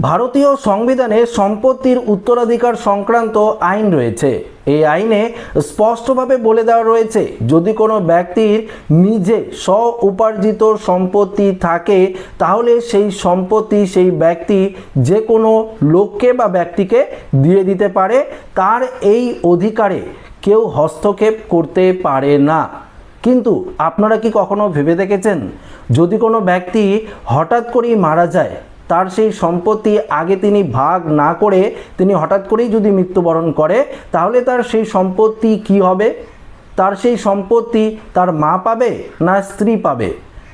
ভারতীয় সংবিধানে সম্পত্তির উত্তরাধিকার সংক্রান্ত আইন রয়েছে। এই আইনে স্পষ্টভাবে বলে দেওয়া রয়েছে, যদি কোনো ব্যক্তির নিজে স্ব উপার্জিত সম্পত্তি থাকে, তাহলে সেই সম্পত্তি সেই ব্যক্তি যে কোনো লোককে বা ব্যক্তিকে দিয়ে দিতে পারে। তার এই অধিকারে কেউ হস্তক্ষেপ করতে পারে না। কিন্তু আপনারা কি কখনো ভেবে দেখেছেন? যদি কোনো ব্যক্তি হঠাৎ করেই মারা যায় তার সেই সম্পত্তি আগে তিনি ভাগ না করে তিনি হঠাৎ করেই যদি মৃত্যুবরণ করে, তাহলে তার সেই সম্পত্তি কি হবে? তার সেই সম্পত্তি তার মা পাবে না স্ত্রী পাবে?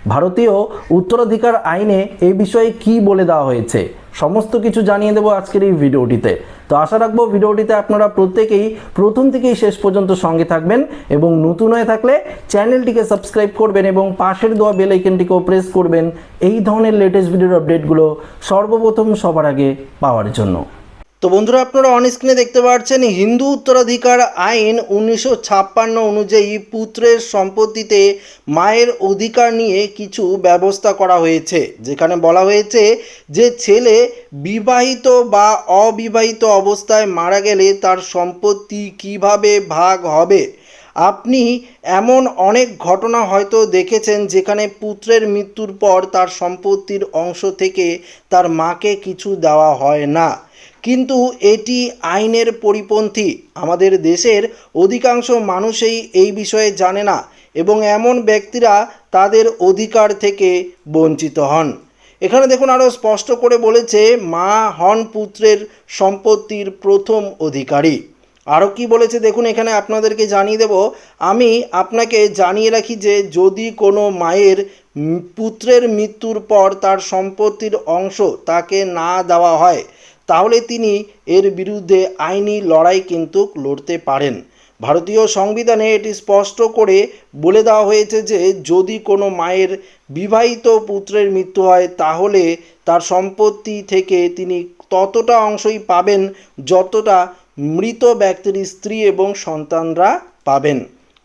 ভারতীয় উত্তরাধিকার আইনে এই বিষয়ে কি বলে দেওয়া হয়েছে? সমস্ত কিছু জানিয়ে দেবো আজকের এই ভিডিওটিতে। তো আশা রাখব ভিডিওটিতে আপনারা প্রত্যেকেই প্রথম থেকেই শেষ পর্যন্ত সঙ্গে থাকবেন এবং নতুন হয়ে থাকলে চ্যানেলটিকে সাবস্ক্রাইব করবেন এবং পাশের দেওয়া বেল আইকনটিকেও প্রেস করবেন। এই ধরনের লেটেস্ট ভিডিওর আপডেটগুলো সর্বপ্রথম সবার আগে পাওয়ার জন্য। তো বন্ধুরা আপনারা অন স্ক্রিনে দেখতে পাচ্ছেন, হিন্দু উত্তরাধিকার আইন উনিশশো ছাপ্পান্ন অনুযায়ী পুত্রের সম্পত্তিতে মায়ের অধিকার নিয়ে কিছু ব্যবস্থা করা হয়েছে। যেখানে বলা হয়েছে যে ছেলে বিবাহিত বা অবিবাহিত অবস্থায় মারা গেলে তার সম্পত্তি কীভাবে ভাগ হবে? আপনি এমন অনেক ঘটনা হয়তো দেখেছেন যেখানে পুত্রের মৃত্যুর পর তার সম্পত্তির অংশ থেকে তার মাকে কিছু দেওয়া হয় না। কিন্তু এটি আইনের পরিপন্থী। আমাদের দেশের অধিকাংশ মানুষই এই বিষয়ে জানে না এবং এমন ব্যক্তিরা তাদের অধিকার থেকে বঞ্চিত হন। এখানে দেখুন আরও স্পষ্ট করে বলেছে, মা হন পুত্রের সম্পত্তির প্রথম অধিকারী। আরও কি বলেছে দেখুন এখানে আপনাদেরকে জানিয়ে দেব। আমি আপনাকে জানিয়ে রাখি যে, যদি কোনো মায়ের পুত্রের মৃত্যুর পর তার সম্পত্তির অংশ তাকে না দেওয়া হয় তাহলে তিনি এর বিরুদ্ধে আইনি লড়াই কিন্তু লড়তে পারেন। ভারতীয় সংবিধানে এটি স্পষ্ট করে বলে দেওয়া হয়েছে যে, যদি কোনো মায়ের বিবাহিত পুত্রের মৃত্যু হয়, তাহলে তার সম্পত্তি থেকে তিনি ততটা অংশই পাবেন যতটা মৃত ব্যক্তির স্ত্রী এবং সন্তানরা পাবেন।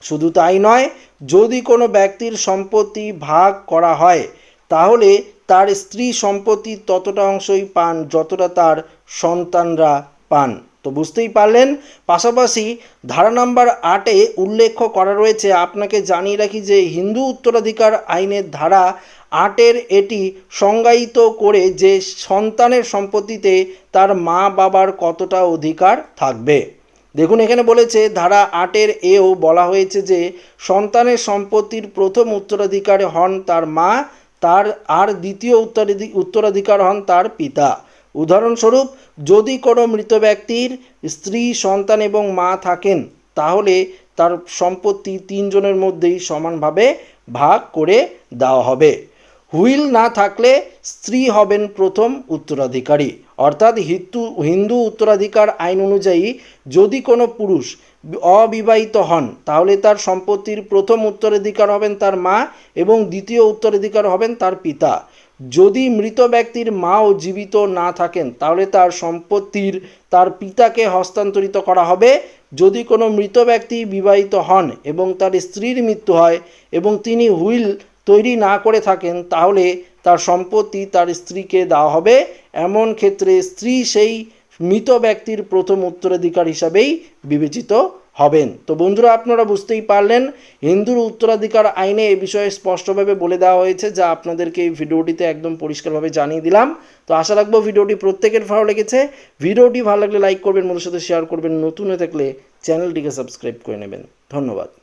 শুধু তাই নয়, যদি কোনো ব্যক্তির সম্পত্তি ভাগ করা হয়, তাহলে তার স্ত্রী সম্পত্তি ততটা অংশই পান যতটা তার সন্তানরা পান। তো বুঝতেই পারলেন? পাশাপাশি ধারা নাম্বার আটে উল্লেখ করা রয়েছে, আপনাকে জানিয়ে রাখি যে হিন্দু উত্তরাধিকার আইনের ধারা আটের এটি সংজ্ঞায়িত করে যে সন্তানের সম্পত্তিতে তার মা বাবার কতটা অধিকার থাকবে। দেখুন, এখানে বলেছে, ধারা আটের এও বলা হয়েছে যে সন্তানের সম্পত্তির প্রথম উত্তরাধিকার হন তার মা তার আর দ্বিতীয় উত্তরাধি উত্তরাধিকার হন তার পিতা। উদাহরণস্বরূপ, যদি কোনো মৃত ব্যক্তির স্ত্রী, সন্তান এবং মা থাকেন, তাহলে তার সম্পত্তি তিনজনের মধ্যেই সমানভাবে ভাগ করে দেওয়া হবে। হুইল না থাকলে স্ত্রী হবেন প্রথম উত্তরাধিকারী। অর্থাৎ হিন্দু হিন্দু উত্তরাধিকার আইন অনুযায়ী যদি কোনো পুরুষ অবিবাহিত হন, তাহলে তার সম্পত্তির প্রথম উত্তরাধিকার হবেন তার মা এবং দ্বিতীয় উত্তরাধিকার হবেন তার পিতা। যদি মৃত ব্যক্তির মাও জীবিত না থাকেন, তাহলে তার সম্পত্তির তার পিতাকে হস্তান্তরিত করা হবে। যদি কোনো মৃত ব্যক্তি বিবাহিত হন এবং তার স্ত্রীর মৃত্যু হয় এবং তিনি হুইল তৈরি না করে থাকেন, তাহলে তার সম্পত্তি তার স্ত্রীকে দেওয়া হবে। এমন ক্ষেত্রে স্ত্রী সেই মৃত ব্যক্তির প্রথম উত্তরাধিকার হিসাবেই বিবেচিত হবেন। তো বন্ধুরা, আপনারা বুঝতেই পারলেন, হিন্দুর উত্তরাধিকার আইনে এ বিষয়ে স্পষ্টভাবে বলে দেওয়া হয়েছে, যা আপনাদেরকে এই ভিডিওটিতে একদম পরিষ্কারভাবে জানিয়ে দিলাম। তো আশা রাখব ভিডিওটি প্রত্যেকের ভালো লেগেছে। ভিডিওটি ভালো লাগলে লাইক করবেন মধ্যে সাথে শেয়ার করবেন। নতুন হয়ে থাকলে চ্যানেলটিকে সাবস্ক্রাইব করে নেবেন। ধন্যবাদ।